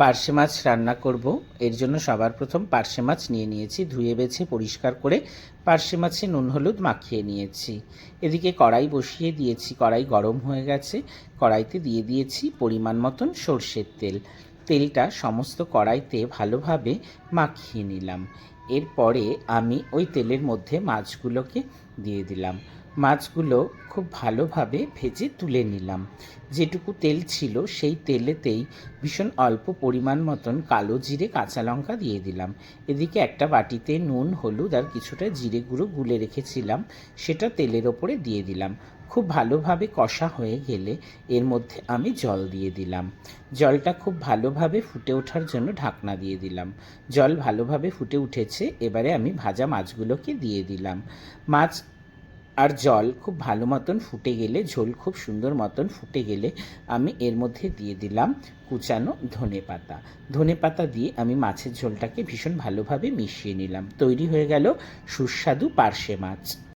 পার্শে মাছ রান্না করব। এর জন্য সবার প্রথম পার্শে মাছ নিয়ে নিয়েছি, ধুয়ে বেছে, পরিষ্কার করে পার্শে মাছে নুন, হলুদ মাখিয়ে নিয়েছি। এদিকে কড়াই বসিয়ে দিয়েছি, কড়াই গরম হয়ে গেছে। কড়াইতে দিয়ে দিয়েছি পরিমাণ মতন সর্ষের তেল। তেলটা সমস্ত কড়াইতে ভালোভাবে মাখিয়ে নিলাম। এরপরে আমি ওই তেলের মধ্যে মাছগুলোকে দিয়ে দিলাম। মাছগুলো খুব ভালোভাবে ভেজে তুলে নিলাম। যেটুকু তেল ছিল সেই তেলেতেই ভীষণ অল্প পরিমাণ মতন কালো জিরে, কাঁচা লঙ্কা দিয়ে দিলাম। এদিকে একটা বাটিতে নুন, হলুদ আর কিছুটা জিরে গুঁড়ো গুলে রেখেছিলাম। সেটা তেলের ওপরে দিয়ে দিলাম। খুব ভালোভাবে কষা হয়ে গেলে এর মধ্যে আমি জল দিয়ে দিলাম। জলটা খুব ভালোভাবে ফুটে ওঠার জন্য ঢাকনা দিয়ে দিলাম। জল ভালোভাবে ফুটে উঠেছে, এবারে আমি ভাজা মাছগুলোকে দিয়ে দিলাম। মাছ আর জল খুব ভালো মতন ফুটে গেলে, ঝোল খুব সুন্দর মতন ফুটে গেলে আমি এর মধ্যে দিয়ে দিলাম কুচানো ধনে পাতা। ধনে পাতা দিয়ে আমি মাছের ঝোলটাকে ভীষণ ভালোভাবে মিশিয়ে নিলাম। তৈরি হয়ে গেল সুস্বাদু পার্শে মাছ।